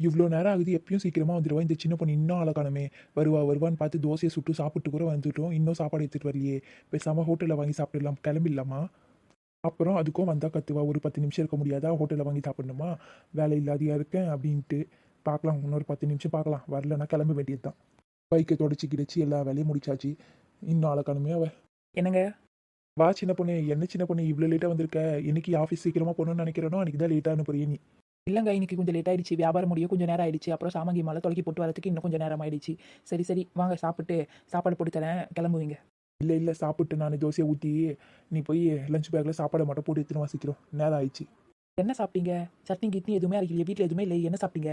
இவ்வளோ நேரம் ஆகுது எப்பயும் சீக்கிரமாக வந்துடுவா இந்த சின்ன பொண்ணு இன்னும் காணுமே வருவா வருவான்னு பார்த்து தோசையை சுட்டு சாப்பிட்டு கூட வந்துட்டோம். இன்னும் சாப்பாடு எடுத்துகிட்டு வரலையே. பேசாமல் ஹோட்டலில் வாங்கி சாப்பிடலாம். கிளம்பிடலாமா? அப்புறம் அதுக்கும் வந்தால் கத்துவா. ஒரு பத்து நிமிஷம் இருக்க முடியாதா? ஹோட்டலில் வாங்கி சாப்பிடணுமா? வேலை இல்லாதியா இருக்கேன் அப்படின்ட்டு பார்க்கலாம். இன்னொரு பத்து நிமிஷம் பார்க்கலாம். வரலன்னா கிளம்ப வேண்டியது தான் பைக்கை தொடச்சி கிடச்சி எல்லா வேலையும் முடிச்சாச்சு. இன்னும் காணுமே அவ. என்னங்க? வா சின்ன பொண்ணு. என்ன சின்ன பொண்ணு? இவ்வளோ லேட்டாக வந்திருக்க. இன்னைக்கு ஆஃபீஸ் சீக்கிரமாக போகணும்னு நினைக்கிறேனோ? அன்றைக்கி தான் லேட்டாக அனுப்புறிய நீ. இல்லைங்க இன்னைக்கு கொஞ்சம் லேட் ஆயிடுச்சு. வியாபாரம் முடிய கொஞ்சம் நேரம் ஆயிடுச்சு. அப்புறம் சாமங்கி மாலை தொலைக்கி போட்டு வரதுக்கு இன்னும் கொஞ்சம் நேரம் ஆயிடுச்சு. சரி சரி வாங்க சாப்பிட்டு சாப்பாடு போட்டு தரேன். கிளம்புவீங்க. இல்லை இல்லை சாப்பிட்டு நான் தோசையை ஊற்றி நீ போய் லஞ்ச் பேக்கில் சாப்பாடை மட்டும் போட்டு எடுத்துன்னு வாசிக்கிறோம் நேரம் ஆயிடுச்சு. என்ன சாப்பிட்டீங்க? சட்னி கிட்னி எதுவுமே அரைக்கலையே. வீட்டில் எதுவுமே இல்லை என்ன சாப்பிட்டீங்க?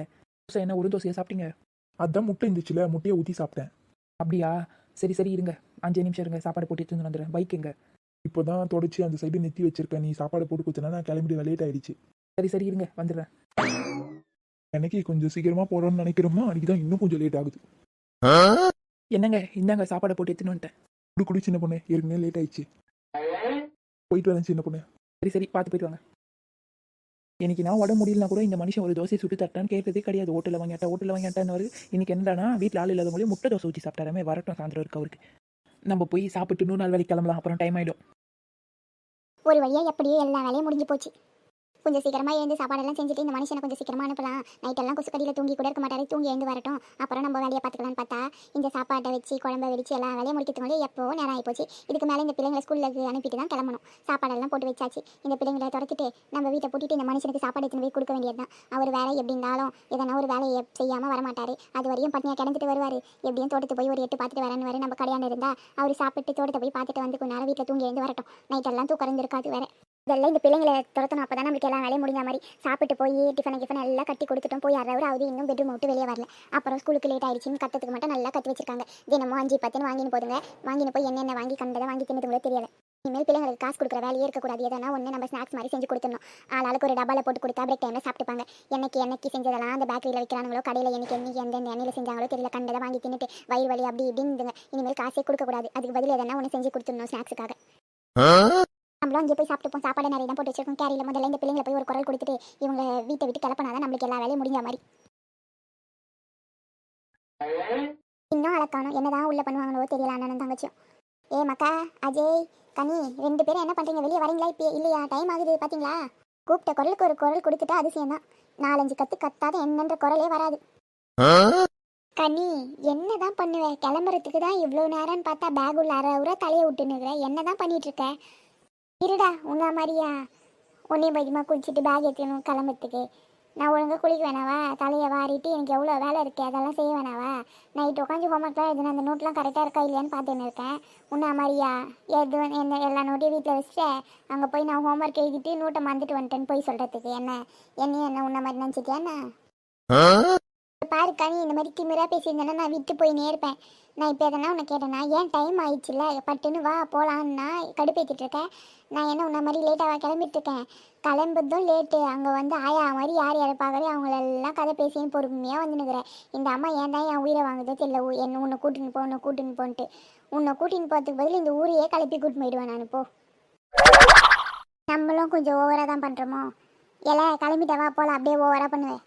தோசை என்ன ஒரு தோசையை சாப்பிட்டீங்க? அதான் முட்டை இருந்துச்சுல முட்டையை ஊற்றி சாப்பிட்டேன். அப்படியா? சரி சரி இருங்க. அஞ்சு நிமிஷம் இருங்க. சாப்பாடு போட்டு எடுத்துன்னு வந்துடுறேன் பைக் எங்க? இப்போ தான் தொடச்சி அந்த சைடு நிறுத்தி வச்சிருக்கேன். நீ சாப்பாடு போட்டு கொடுத்தனா நான் கிளம்பிட்டு லேட் ஆயிடுச்சு. சரி சரி இருங்க வந்துடுறேன். எனக்கு கொஞ்சம் சீக்கிரமாக போகிறோம்னு நினைக்கிறோமா அன்றைக்கி தான் இன்னும் கொஞ்சம் லேட் ஆகுது. என்னங்க இந்தாங்க சாப்பாடை போட்டு எடுத்துன்னு வந்துட்டேன். குடு குடி சின்ன பொண்ணு. ஏற்கனவே லேட் ஆயிடுச்சு. போயிட்டு வரேன் சின்ன பொண்ணு. சரி சரி பார்த்து போயிட்டு வாங்க. இன்னைக்கு நான் உடம்பு முடியலனா கூட இந்த மனுஷன் ஒரு தோசை சுட்டு தட்டான்னு கேட்டதே கிடையாது. ஹோட்டலில் வாங்கிட்டா ஹோட்டலில் வாங்கிட்டான்னு வருது இன்னைக்கு என்னடானா வீட்டில் ஆள் இல்லாத முடியும் முட்டை தோசை ஊற்றி சாப்பிட்டாரமே வரட்டும் சாயந்தரம் இருக்கு அவருக்கு. நம்ம போய் சாப்பிட்டு இன்னொரு நாள் வேலைக்கு கிளம்பலாம் அப்புறம் டைம் ஆகிடும் ஒரு வழியா எப்படியோ எல்லா வேலையும் முடிஞ்சு போச்சு. கொஞ்சம் சீக்கிரமா எழுந்து சாப்பாடெல்லாம் செஞ்சுட்டு இந்த மனுஷனை கொஞ்சம் சீக்கிரமா அனுப்பலாம். நைட்டெல்லாம் கொசு கடியில் தூங்கி கூட இருக்க மாட்டாரு. தூங்கி எழுந்து வரட்டும். அப்புறம் நம்ம வேலையை பார்த்துக்கலாம்னு பார்த்தா இந்த சாப்பாட்டை வச்சு குழம்ப வெடிச்சு எல்லா வேலையை முடிக்கிறதுக்குள்ளே எப்போ நேரம் ஆகிப்போச்சு இதுக்கு மேலே இந்த பிள்ளைங்களை ஸ்கூலில் அனுப்பிட்டு தான் கிளம்பணும். சாப்பாடெல்லாம் போட்டு வச்சாச்சு. இந்த பிள்ளைங்களை துரத்திட்டு நம்ம வீட்டை பூட்டிட்டு இந்த மனுஷனுக்கு சாப்பாடு எடுத்துன்னு போய் கொடுக்க வேண்டியது தான் அவர் வேலை எப்படி இருந்தாலும் எதனா ஒரு வேலையை செய்யாமல் வரமாட்டார். அது வரையும் பட்டினியாக கிடந்துட்டு வருவார். எப்படியும் தோட்டத்து போய் ஒரு எட்டு பார்த்துட்டு வரேன்னு வர நம்ம கடையாண்டு இருந்தால் அவர் சாப்பிட்டு தோட்டத்தை போய் பார்த்துட்டு வந்து கொஞ்ச நேரம் வீட்டில் தூங்கி எழுந்து வரட்டும். நைட்டெல்லாம் தூக்கம் இருந்திருக்காது வேற. இதெல்லாம் இந்த பிள்ளைங்களை துரத்தணும். அப்போ தான் நம்மளுக்கு எல்லா வேலையும் முடிஞ்ச மாதிரி சாப்பிட்டு போய் டிஃபனை கிஃபன் எல்லாம் கட்டி கொடுத்துட்டோம். போய் யாராவது ஆகுது இன்னும் பெட்ரூம் விட்டு வெளியே வரல. அப்புறம் ஸ்கூலுக்கு லேட் ஆயிடுச்சுன்னு கத்துக்கு மட்டும் நல்லா கட்டி வச்சிருக்காங்க. தினமும் அஞ்சு பத்துன்னு வாங்கின்னு போதுங்க. வாங்கின்னு போய் என்னென்ன வாங்கி கண்டதை வாங்கி தின்னது கூட தெரியல. இனிமேல் பிள்ளைங்களுக்கு காசு கொடுக்குற வேலையே இருக்கக்கூடாது. எதனா ஒன்று நம்ம ஸ்நாக்ஸ் மாதிரி செஞ்சு கொடுத்துடணும். ஆளாளுக்கு ஒரு டப்பாவில் போட்டு கொடுத்தா பிரேக் டைமில் சாப்பிட்டுப்பாங்க. என்னைக்கு என்னைக்கு செஞ்சதெல்லாம் அந்த பேக்கரியில் வைக்கிறாங்களோ கடையில் என்னைக்கு என்னைக்கு எந்தெந்த எண்ணெயில் செஞ்சாங்களோ தெரியல. கண்டதை வாங்கி தின்னுட்டு வயிறு வலி அப்படி இப்படின்னு இனிமேல் காசே கொடுக்கக்கூடாது. அதுக்கு பதில் எதனா ஒன்று செஞ்சு கொடுத்துடணும் ஸ்நாக்ஸுக்காக நம்மளும் அங்கே போய் சாப்பிட்டுப்போம். சாப்பாடு நிறைய தான் போட்டு வச்சிருக்கோம். கேரியில் முதல்ல இந்த பிள்ளைங்களை போய் ஒரு குரல் கொடுத்துட்டு இவங்க வீட்டை விட்டு கிளப்பினாதான் நம்மளுக்கு எல்லா வேலையும் முடிஞ்ச மாதிரி. இன்னும் அழக்கானோ என்னதான் உள்ள பண்ணுவாங்களோ தெரியல அண்ணனும் தங்கச்சியும். ஏ மக்கா அஜய் கனி ரெண்டு பேரும் என்ன பண்றீங்க? வெளியே வரீங்களா? இப்போ இல்லையா? டைம் ஆகுது பாத்தீங்களா? கூப்பிட்ட குரலுக்கு ஒரு குரல் கொடுத்துட்டா அதிசயம் தான் நாலஞ்சு கத்து கத்தாத என்னன்ற குரலே வராது. கனி என்னதான் பண்ணுவ? கிளம்புறதுக்கு தான் இவ்வளோ நேரம்னு பார்த்தா பேக் உள்ள அரை உரை தலையை விட்டுனுக்குற என்னதான் பண்ணிட்டு இருக்க? இருடா உன்ன மாதிரியா? உன்னையும் பயமா குளிச்சுட்டு பேக் ஏற்றணும் கிளம்புறதுக்கு. நான் ஒழுங்காக குளிக்க வேணாவா? தலையை வாரிட்டு எனக்கு எவ்வளோ வேலை இருக்குது அதெல்லாம் செய்ய வேணாவா? நைட்டு உட்காந்து ஹோம்ஒர்க்லாம் எழுதுன அந்த நோட்லாம் கரெக்டாக இருக்கா இல்லையான்னு பார்த்துன்னு இருக்கேன். உன்ன மாதிரியா? எது என்ன எல்லா நோட்டையும் வீட்டில் வச்சுட்டு அங்கே போய் நான் ஹோம்ஒர்க் எழுதிட்டு நோட்டை மறந்துட்டு வந்துட்டேன்னு போய் சொல்கிறதுக்கு என்ன? என்னையும் என்ன உன்ன மாதிரி நினச்சிட்டியா என்ன? பாரு கனி இந்த மாதிரி திமிராக பேசியிருந்தேன்னா நான் விட்டு போய் இருப்பேன். நான் இப்போ எதனா உன்னை கேட்டேன்னா ஏன் டைம் ஆயிடுச்சுல? பட்டுன்னு வா போகலான்னா கடுப்பேற்றிட்டு இருக்கேன். நான் என்ன உன்ன மாதிரி லேட்டாக கிளம்பிட்டு இருக்கேன். கிளம்புறதும் லேட்டு அங்கே வந்து ஆயா மாதிரி யார் யாரை அவங்களெல்லாம் கதை பேசியும் பொறுமையாக வந்து நிற்கிறேன் இந்த அம்மா ஏன் தான் என் உயிரை வாங்குதோ தெரியல. உ- என்ன உன்னை கூட்டின்னு போ உன்னை கூட்டின்னு போன்ட்டு. உன்னை கூட்டின்னு போகிறதுக்கு பதில் இந்த ஊரையே கிளப்பி கூட்டின்னு போயிடுவேன் நான் இப்போ நம்மளும் கொஞ்சம் ஓவராக தான் பண்ணுறோமோ எல்லாம் கிளம்பிட்டவா போகலாம் அப்படியே ஓவராக பண்ணுவேன்.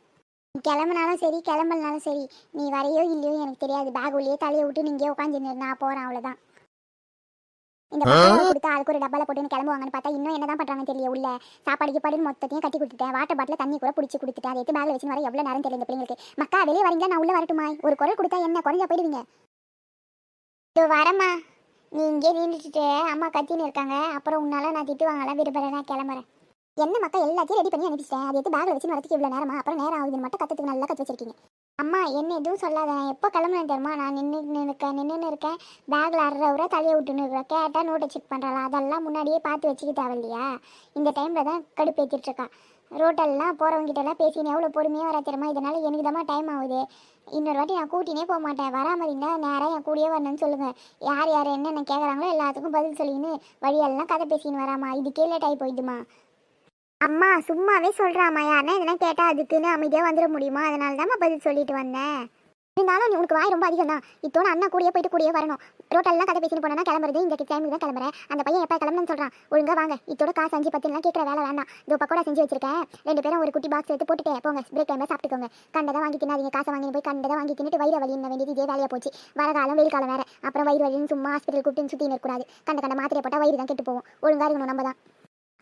கிளம்புனாலும் சரி கிளம்பலனாலும் சரி நீ வரையோ இல்லையோ எனக்கு தெரியாது. பேக் உள்ளே தலையை விட்டு நீங்கே உட்காந்துருந்து நான் போகிறேன் அவ்வளோதான் இந்த பக்கம் கொடுத்தா அதுக்கு ஒரு டப்பால போட்டு கிளம்புவாங்கன்னு பார்த்தா இன்னும் என்னதான் பண்றாங்கன்னு தெரியல உள்ள. சாப்பாடுக்கு பாடு மொத்தத்தையும் கட்டி கொடுத்துட்டேன். வாட்டர் பாட்டில் தண்ணி கூட பிடிச்சி கொடுத்துட்டேன். அதை எடுத்து பேக்ல வச்சு வர எவ்வளோ நேரம் தெரியல பிள்ளைங்களுக்கு. மக்கா வெளியே வரீங்களா? நான் உள்ள வரட்டுமா? ஒரு குரல் கொடுத்தா என்ன? குறைஞ்சா போயிடுவீங்க. இதோ வரம்மா. நீ இங்கே நின்றுட்டு அம்மா கத்தின்னு இருக்காங்க. அப்புறம் உன்னால நான் திட்டுவாங்களா? விடுபட நான் கிளம்புறேன். என்ன மக்கா எல்லாத்தையும் ரெடி பண்ணி அனுப்பிச்சிட்டேன். அதை எடுத்து பேக்ல வச்சு வரதுக்கு இவ்வளோ நேரமா? அப்புறம் நேரம் ஆகுது மட்டும் கத்துக்கு நல்லா கற்று வச்சிருக்கீங்க. அம்மா என்ன எதுவும் சொல்லாத. எப்போ கிளம்புனேன் தெரியுமா? நான் நின்று இருக்கேன் நின்றுன்னு இருக்கேன். பேக்கில் அரை உரை தலையை விட்டுன்னு இருக்கிறேன் கேட்டால் நோட்டை செக் பண்ணுறாளா அதெல்லாம் முன்னாடியே பார்த்து வச்சுக்க தேவையில்லையா? இந்த டைமில் தான் கடுப்பேற்றிட்டு இருக்கா. ரோட்டெல்லாம் போகிறவங்கிட்ட எல்லாம் பேசினேன் எவ்வளோ பொறுமையாக வரா தெரியுமா? இதனால் எனக்கு தான் டைம் ஆகுது. இன்னொரு வாட்டி நான் கூட்டினே போக மாட்டேன். வராமல் இருந்தால் நேராக என் கூடயே வரணும்னு சொல்லுங்கள் யார் யார் என்னென்ன கேட்குறாங்களோ எல்லாத்துக்கும் பதில் சொல்லின்னு வழியெல்லாம் கதை பேசின்னு வராமா இதுக்கே லேட் ஆகி போயிடுமா அம்மா சும்மாவே சொல்கிறாம்மா யாருன்னா இதெல்லாம் கேட்டால் அதுக்குன்னு அமைதியாக வந்துட முடியுமா? அதனால தான் பதில் சொல்லிட்டு வந்தேன். இருந்தாலும் நீ உனக்கு வாய் ரொம்ப அதிகம் தான் இத்தோட அண்ணா கூடயே போயிட்டு கூடயே வரணும். ரோட்டெல்லாம் கதை பேசிட்டு போனா கிளம்புறது இந்த டைமுக்கு தான் கிளம்புறேன். அந்த பையன் எப்போ கிளம்புன்னு சொல்றான். ஒழுங்கா வாங்க. இத்தோட காசு அஞ்சு பத்துலாம் கேட்குற வேலை வேண்டாம் இதோ பக்கோடா செஞ்சு வச்சிருக்கேன். ரெண்டு பேரும் ஒரு குட்டி பாக்ஸ் எடுத்து போட்டுட்டு போங்க. பிரேக் டைமில் சாப்பிட்டுக்கோங்க. கண்டதை வாங்கி தின்னாதீங்க. காசை வாங்கி போய் கண்டதை வாங்கி தின்னுட்டு வயிறு வலி வேண்டியது இதே வேலையாக போச்சு. வர காலம் வெயில் காலம் வேறு. அப்புறம் வயிறு வலின்னு சும்மா ஹாஸ்பிட்டல் கூப்பிட்டு சுற்றி இருக்கக்கூடாது. கண்ட கண்ட மாத்திரை போட்டால் வயிறு தான் கெட்டு போவோம் ஒழுங்காக இருக்கணும் நம்ம தான்.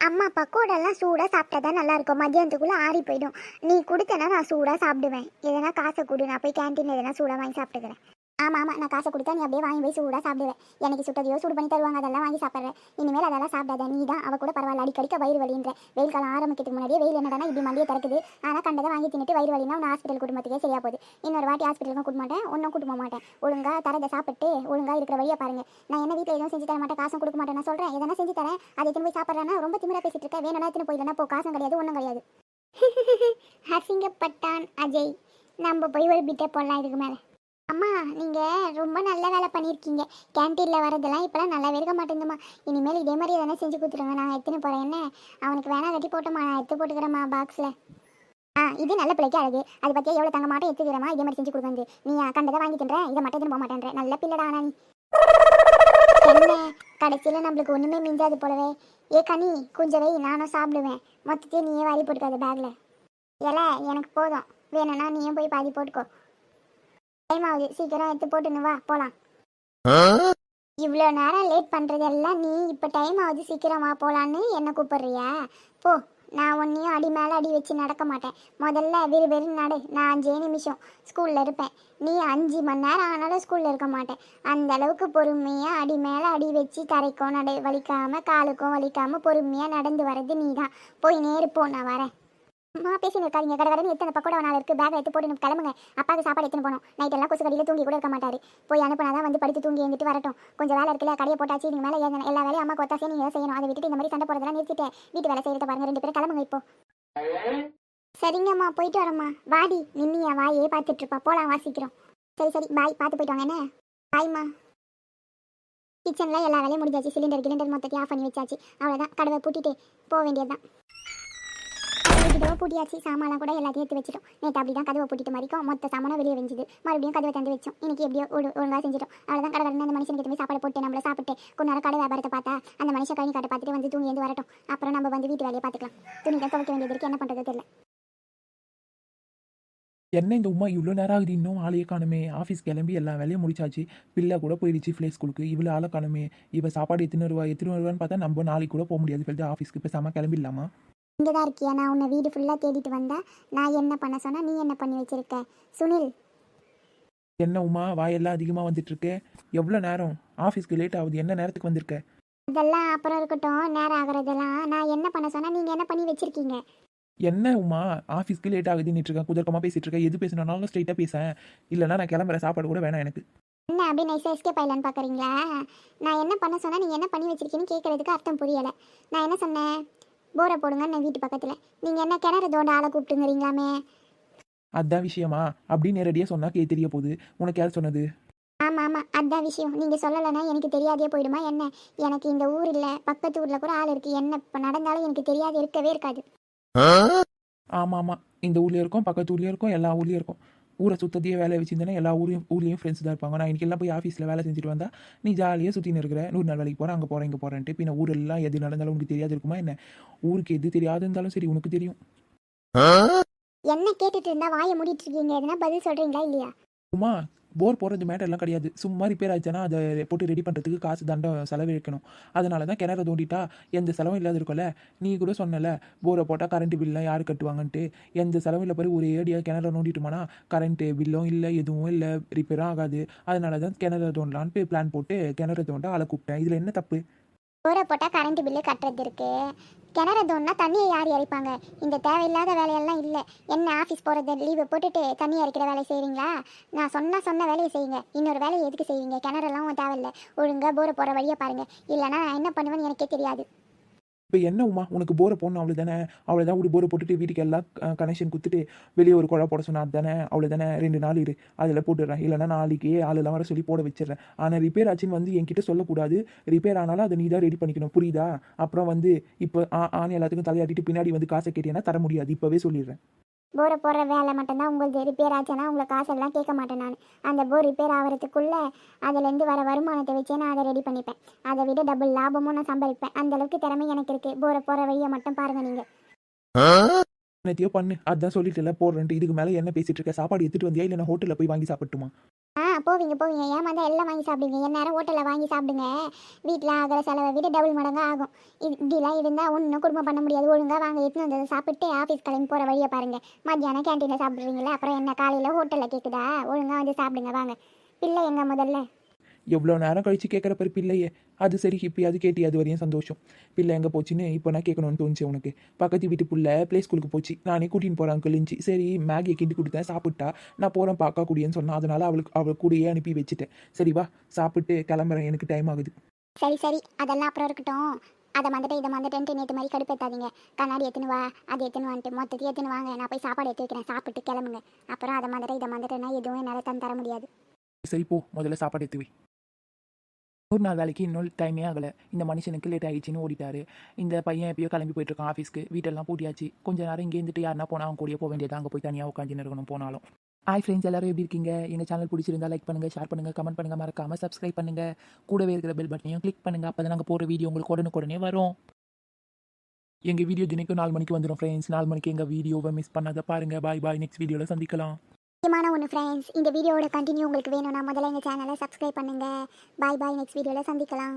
அம்மா பக்கோடெல்லாம் சூடாக சாப்பிட்டா தான் நல்லா இருக்கும் மதியானத்துக்குள்ளே ஆறி போயிடும். நீ கொடுத்தனா நான் சூடாக சாப்பிடுவேன். எதனா காசை கொடு நான் போய் கேன்டீன் எதனா சூடாக வாங்கி சாப்பிட்டுக்கிறேன். ஆமாம் ஆமாம் நான் காசை கொடுத்தா நீ அப்படியே வாங்கி போய் சூடாக சாப்பிடுவேன் எனக்கு சுட்டதையோ சூடு பண்ணி தருவாங்க அதெல்லாம் வாங்கி சாப்பிட்றேன் இனிமேல் அதெல்லாம் சாப்பிடாத நீ தான் அவ கூட பரவாயில்ல அடிக்கடிக்க வயிறு வலின்ற. வெயில் காலம் ஆரம்பிக்கிறதுக்கு முன்னாடியே வெயில் என்னடா இப்படி மண்டியை திறக்குது ஆனால் கண்டதை வாங்கி தின்னுட்டு வயிறு வலினா உன் ஹாஸ்பிட்டல் குடும்பத்துக்கே சரியா போகுது. இன்னொரு வாட்டி ஹாஸ்பிட்டலுக்கும் கூட்ட மாட்டேன் ஒன்றும் கூட்ட போக மாட்டேன். ஒழுங்காக தரதை சாப்பிட்டு ஒழுங்காக இருக்கிற வழியை பாருங்க. நான் என்ன வீட்டில் எதுவும் செஞ்சு தர மாட்டேன் காசும் கொடுக்க மாட்டேன் நான் சொல்கிறேன் எதனா செஞ்சு தரேன் அதை திரும்பி போய் சாப்பிட்றேன்னா ரொம்ப திமிராக பேசிட்டு இருக்கேன் வேணும்னா எடுத்துன்னு போயிடனா போ காசும் கிடையாது ஒன்றும் கிடையாது. அசிங்கப்பட்டான் அஜய். நம்ம போய் ஒரு பிட்டை போடலாம் இதுக்கு மேலே. அம்மா நீங்கள் ரொம்ப நல்ல வேலை பண்ணியிருக்கீங்க கேன்டீனில் வரதெல்லாம் இப்போலாம் நல்லாவே இருக்க மாட்டேங்குமா இனிமேல் இதே மாதிரி எதனா செஞ்சு கொடுத்துருங்க. நான் எடுத்துன்னு போகிறேன் என்ன? அவனுக்கு வேணா கட்டி போட்டோமா நான் எடுத்து போட்டுக்கிறேம்மா பாக்ஸில் ஆ இது நல்ல பிள்ளைக்கு அழகு. அது பற்றியா எவ்வளோ தங்க மாட்டோம் எடுத்துக்கிறேம்மா? இதே மாதிரி செஞ்சு கொடுக்குறது நீ கண்டதை வாங்கி தின்றேன் இதை மட்டும் எதுவும் போக மாட்டேன்ற. நல்ல பிள்ளைடா ஆனா நீ. என்ன? கடைசியில் நம்மளுக்கு ஒன்றுமே மிஞ்சாது போலவே. ஏ கனி குஞ்சவை நானும் சாப்பிடுவேன். மொத்தத்தையும் நீயே வாரி போட்டுக்காது பேக்கில் இல்லை எனக்கு போதும். வேணும்னா நீயும் போய் பாதி போட்டுக்கோ. டைம் ஆகுது சீக்கிரம் எடுத்து போட்டுன்னு வா போகலாம் இவ்வளோ நேரம் லேட் பண்ணுறதெல்லாம் நீ இப்போ டைம் ஆகுது சீக்கிரம் வா போகலான்னு என்ன கூப்பிடுறியா? போ நான் ஒன்றையும் அடி மேலே அடி வச்சு நடக்க மாட்டேன். முதல்ல வெறு வெறு நடு. நான் அஞ்சே நிமிஷம் ஸ்கூலில் இருப்பேன். நீ அஞ்சு மணி நேரம் ஆனாலும் ஸ்கூலில் இருக்க மாட்டேன். அந்த அளவுக்கு பொறுமையாக அடி மேலே அடி வச்சு தரைக்கும் நட வலிக்காமல் காலுக்கும் வலிக்காமல் பொறுமையாக நடந்து வர்றது நீ தான் போய் நேரு போ நான் வரேன். அம்மா பேசி இருக்காதீங்க. கடை கடன் எத்தனை பக்கோட நாள் இருக்கு. பேக் எடுத்து போட்டு கிளம்புங்க. அப்பாவுக்கு சாப்பாடு எடுத்துன்னு போனோம். நைட் எல்லாம் கொசு கடையில் தூங்கி கூட இருக்க மாட்டாரு. போய் அனுப்புனாதான் வந்து படித்து தூங்கி எழுந்துட்டு வரட்டும். கொஞ்சம் வேலை இருக்குல்ல கடையை போட்டாச்சு நீங்க மேலே ஏன் எல்லா வேலையும் அம்மா கொத்தாசே நீங்க செய்யணும். அதை விட்டுட்டு இந்த மாதிரி சண்டை போடுறதெல்லாம் நிறுத்திட்டேன். வீட்டு வேலை செய்யறத பாருங்க. ரெண்டு பேரும் கிளம்புங்க இப்போ. சரிங்கம்மா போயிட்டு வரேம்மா. வாடி நின்னியா வாயே பார்த்துட்டு இருப்பா. போலாம் வாசிக்கிறோம். சரி சரி பாய் பார்த்து போயிட்டு வாங்க என்ன? பாய்மா கிச்சனில் எல்லா வேலையும் முடிஞ்சாச்சு. சிலிண்டர் கிலிண்டர் மொத்தத்தையும் ஆஃப் பண்ணி வச்சாச்சு. அவ்வளோதான் கடவை பூட்டிட்டு போக வேண்டியதுதான். கதவை பூட்டியாச்சு சாமான்லாம் கூட எல்லாத்தையும் எடுத்து வச்சிட்டோம். நேற்று அப்படி தான் கதவை பூட்டிட்டு மாதிரிக்கும் மொத்த சாமானும் வெளியே வெஞ்சுது மறுபடியும் கதவை தந்து வச்சோம். இன்னைக்கு எப்படியோ ஒரு ஒழுங்காக செஞ்சிட்டோம். அவ்வளோதான் கடை கடந்து அந்த மனுஷனுக்கு போய் சாப்பாடு போட்டு நம்மள சாப்பிட்டு கொஞ்ச நேரம் கடை வியாபாரத்தை பார்த்தா அந்த மனுஷன் கழனி காட்ட பார்த்துட்டு வந்து தூங்கி வந்து வரட்டும். அப்புறம் நம்ம வந்து வீட்டு வேலையை பார்த்துக்கலாம். துணி தான் துவைக்க வேண்டியது இருக்கு. என்ன பண்ணுறது தெரியல. என்ன இந்த உமா இவ்வளோ நேரம் ஆகுது? இன்னும் ஆளையே காணுமே. ஆஃபீஸ் கிளம்பி எல்லா வேலையும் முடிச்சாச்சு. பிள்ளை கூட போயிடுச்சு ஃப்ளே ஸ்கூலுக்கு இவ்வளோ ஆளை காணுமே. இவ சாப்பாடு எத்தனை வருவா எத்தனை வருவான்னு பார்த்தா நம்ம நாளைக்கு கூட போக முடியாது. சொல்லிட்டு ஆஃபீஸ்க்கு இப்போ செம்ம கிளம்பிடலாமா? இங்கே தான் இருக்கியா? நான் உன்னை வீடு ஃபுல்லாக தேடிட்டு வந்தேன். நான் என்ன பண்ண சொன்னா நீ என்ன பண்ணி வச்சிருக்க? சுனில். என்ன உமா? வாயெல்லாம் அதிகமாக வந்துட்டு இருக்கு எவ்வளோ நேரம்? ஆஃபீஸ்க்கு லேட் ஆகுது. என்ன நேரத்துக்கு வந்திருக்க? இதெல்லாம் அப்புறம் இருக்கட்டும். நேரம் ஆகுறதெல்லாம். நான் என்ன பண்ண சொன்னா நீங்கள் என்ன பண்ணி வச்சிருக்கீங்க? என்ன உமா? ஆஃபீஸ்க்கு லேட் ஆகுதுன்னு இருக்கேன் குதர்க்கமாக பேசிட்டு இருக்கேன் எது பேசினாலும் ஸ்ட்ரைட்டாக பேசேன் இல்லைன்னா நான் கிளம்புற சாப்பாடு கூட வேணாம் எனக்கு. என்ன அப்படி நைஸாக எஸ்கேப் ஆயிடலான்னு பார்க்குறீங்களா நான் என்ன பண்ண சொன்னால் நீங்கள் என்ன பண்ணி வச்சிருக்கீங்கன்னு கேட்குறதுக்கு அர்த்தம் புரியலை. நான் என்ன சொன்னேன்? போரை போடுங்க நான் வீட்டு பக்கத்தில். நீங்கள் என்ன கிணறு தோண்ட ஆளை கூப்பிட்டுங்கிறீங்களாமே? அதான் விஷயமா. அப்படி நேரடியாக சொன்னா கே தெரிய போகுது. உனக்கு யார் சொன்னது? ஆமாம் ஆமாம் அதான் விஷயம். நீங்கள் சொல்லலைன்னா எனக்கு தெரியாதே போயிடுமா என்ன? எனக்கு இந்த ஊர் இல்லை. பக்கத்து ஊரில் கூட ஆள் இருக்குது என்ன இப்போ நடந்தாலும் எனக்கு தெரியாது. இருக்கவே இருக்காது. ஆமாம் ஆமாம் இந்த ஊர்லேயும் இருக்கும் பக்கத்து ஊர்லேயும் இருக்கும் எல்லா ஊர்லேயும் இருக்கும். ஊரை சுத்தத்தையே வேலையை வச்சிருந்தேன்னா எல்லா ஊரையும் ஊர்லேயும் ஃப்ரெண்ட்ஸ் தான் இருப்பாங்க. நான் இன்னைக்கு எல்லாம் போய் ஆஃபீஸில் வேலை செஞ்சுட்டு வந்தா நீ ஜாலியாக சுற்றின்னு இருக்கிற நூறு நாள் வேலைக்கு போகிறேன் அங்கே போகிறேன் இங்கே போகிறேன்ட்டு பின்ன ஊரெல்லாம் எது நடந்தாலும் உனக்கு தெரியாது இருக்குமா என்ன? ஊருக்கு எது தெரியாது இருந்தாலும் சரி உனக்கு தெரியும். என்ன கேட்டுட்டு இருந்தா வாயை மூடிட்டு இருக்கீங்க? எதுனா பதில் சொல்கிறீங்களா இல்லையா? சும்மா போர் போடுறது மேட்டர்லாம் கிடையாது. சும்மா ரிப்பேர் ஆச்சுன்னா அதை போட்டு ரெடி பண்ணுறதுக்கு காசு தண்டம் செலவழிக்கணும். அதனால தான் கிணறு தோண்டிட்டா எந்த செலவும் இல்லாத இருக்கும்ல நீ கூட சொன்னல போரை போட்டால் கரண்ட் பில்லாம் யார் கட்டுவாங்கன்ட்டு. எந்த செலவும் இல்லை பாரு ஒரு ஏடியாக கிணறு நோண்டிட்டோம்னா கரண்ட்டு பில்லும் இல்லை எதுவும் இல்லை ரிப்பேரும் ஆகாது. அதனால தான் கிணறு தோண்டலான்ட்டு பிளான் போட்டு கிணறு தோண்ட ஆளை கூப்பிட்டேன். இதில் என்ன தப்பு? போரை போட்டால் கரண்ட் பில்லு கட்டுறது இருக்குது கிணறு தோணுனா தண்ணியை யார் இறைப்பாங்க இந்த தேவையில்லாத வேலையெல்லாம் இல்லை. என்ன ஆஃபீஸ் போகிறது லீவு போட்டுட்டு தண்ணி இறைக்கிற வேலை செய்கிறீங்களா நான் சொன்னால் சொன்ன வேலையை செய்யுங்க. இன்னொரு வேலையை எதுக்கு செய்வீங்க? கிணறெல்லாம் தேவையில்லை. ஒழுங்காக போரை போகிற வழியை பாருங்கள் இல்லைன்னா நான் என்ன பண்ணுவேன்னு எனக்கே தெரியாது. இப்போ என்ன உமா உனக்கு போரை போடணும் அவ்வளோ தானே அவ்வளோதான் ஒரு போரை போட்டுட்டு வீட்டுக்கு எல்லாம் கனெக்ஷன் கொடுத்துட்டு வெளியே ஒரு குழா போட சொன்னா தானே அவ்வளோ தானே ரெண்டு நாள் இரு அதில் போட்டுடுறேன். இல்லைனா நாளைக்கே ஆளெல்லாம் வர சொல்லி போட வச்சிடுறேன். ஆனால் ரிப்பேர் ஆச்சுன்னு வந்து என்கிட்ட சொல்லக்கூடாது. ரிப்பேர் ஆனாலும் அதை நீ தான் ரெடி பண்ணிக்கணும். புரியுதா? அப்புறம் வந்து இப்போ ஆ ஆன்னு எல்லாத்துக்கும் தலையாட்டிட்டு பின்னாடி வந்து காசை கேட்டீங்கன்னா தர முடியாது. இப்போவே சொல்லிடுறேன். போரை போடுற வேலை மட்டும்தான் உங்களுக்கு ரிப்பேர் ஆச்சுன்னா உங்களை காசெல்லாம் கேட்க மாட்டேன் நான். அந்த போர் ரிப்பேர் ஆகிறதுக்குள்ளே அதுலேருந்து வர வருமானத்தை வச்சே நான் அதை ரெடி பண்ணிப்பேன். அதை விட டபுள் லாபமும் நான் சம்பாதிப்பேன். அந்த அளவுக்கு திறமை எனக்கு இருக்குது போரை போகிற வழியை மட்டும் பாருங்கள் நீங்கள் என்னத்தையோ பண்ணு. அதான் சொல்லிட்டுல போடுறேன்ட்டு. இதுக்கு மேலே என்ன பேசிட்டு இருக்க? சாப்பாடு எடுத்துட்டு வந்தியா? இல்லை ஹோட்டலில் போய் வாங்கி சாப்பிட்டுமா ஆ போவீங்க போவீங்க. ஏமாந்தா எல்லாம் வாங்கி சாப்பிடுங்க எந்நேரம் ஹோட்டலில் வாங்கி சாப்பிடுங்க. வீட்டில் ஆகிற செலவை விட டபுள் மடங்கு ஆகும். இது இப்படிலாம் இருந்தால் ஒன்றும் குடும்பம் பண்ண முடியாது. ஒழுங்காக வாங்க எடுத்துன்னு வந்ததை சாப்பிட்டு ஆஃபீஸ் கிளம்பி போகிற வழியை பாருங்கள் மத்தியானம் கேன்டீனில் சாப்பிட்றீங்களா அப்புறம் என்ன? காலையில் ஹோட்டலில் கேட்குதா ஒழுங்காக வந்து சாப்பிடுங்க வாங்க. பிள்ளை எங்க முதல்ல? எவ்வளோ நேரம் கழிச்சு கேட்குற பிறகு பிள்ளையே அது சரி இப்பயாவது கேட்டி அது வரையும் சந்தோஷம். பிள்ளை எங்கே போச்சுன்னு இப்போ நான் கேட்கணும்னு தோணுச்சு உனக்கு. பக்கத்து வீட்டு புள்ள ப்ளே ஸ்கூலுக்கு போச்சு. நானே கூட்டின்னு போகிறேன் அங்கிள்ஞ்சி சரி மேகியை கிண்டி கொடுத்தேன் சாப்பிட்டா. நான் போகிறேன் பார்க்க கூடியன்னு சொன்னா அதனால அவளுக்கு அவள் கூடயே அனுப்பி வச்சுட்டேன். சரி வா சாப்பிட்டு கிளம்புறேன் எனக்கு டைம் ஆகுது. சரி சரி அதெல்லாம் அப்புறம் இருக்கட்டும். அதை வந்துட்டு இதை வந்துட்டு நேற்று மாதிரி கடுப்பேத்தாதீங்க கண்ணாடி எடுத்துன்னு வா அது எடுத்துன்னு வந்துட்டு மொத்தத்தையும் எடுத்துன்னு வாங்க. நான் போய் சாப்பாடு எடுத்து வைக்கிறேன். சாப்பிட்டு கிளம்புங்க. அப்புறம் அதை வந்துட்டு இதை வந்துட்டுனா எதுவும் என்னால் தந்து தர முடியாது. சரி போ முதல்ல சாப்பாடு எடுத்து வை. நூறு நாள் வேலைக்கு இன்னொரு டைமே ஆகலை. இந்த மனுஷனுக்கு லேட் ஆகிடுச்சின்னு ஓடிட்டாரு. இந்த பையன் எப்பயோ கிளம்பி போயிட்டுருக்கோம் ஆஃபீஸ்க்கு வீட்டெல்லாம் பூட்டியாச்சு. கொஞ்ச நேரம் இங்கே இருந்துட்டு யாருனா போனால் அவங்க கூடயே போக வேண்டியது. அங்கே போய் தனியாக உட்காந்து இருக்கணும் போனாலும். ஹாய் ஃப்ரெண்ட்ஸ் எல்லாரும் எப்படி இருக்கீங்க? எங்கள் சேனல் பிடிச்சிருந்தா லைக் பண்ணுங்கள் ஷேர் பண்ணுங்கள் கமெண்ட் பண்ணுங்கள் மறக்காமல் சப்ஸ்கிரைப் பண்ணுங்கள் கூடவே இருக்கிற பெல் பட்டனையும் கிளிக் பண்ணுங்கள் அப்போ தான் நாங்கள் போகிற வீடியோ உங்களுக்கு உடனுக்குடனே வரும். எங்கள் வீடியோ தினைக்கும் நாலு மணிக்கு வந்துடும் ஃப்ரெண்ட்ஸ் நாலு மணிக்கு எங்கள் வீடியோவை மிஸ் பண்ணாத பாருங்கள் பாய் பாய் நெக்ஸ்ட் வீடியோவில் சந்திக்கலாம். முக்கியமான ஒன்று ஃப்ரெண்ட்ஸ் இந்த வீடியோவோட கண்டினியூ உங்களுக்கு வேணும்னா முதல்ல எங்கள் சேனலை சப்ஸ்கிரைப் பண்ணுங்கள் பாய் பாய் நெக்ஸ்ட் வீடியோவில் சந்திக்கலாம்.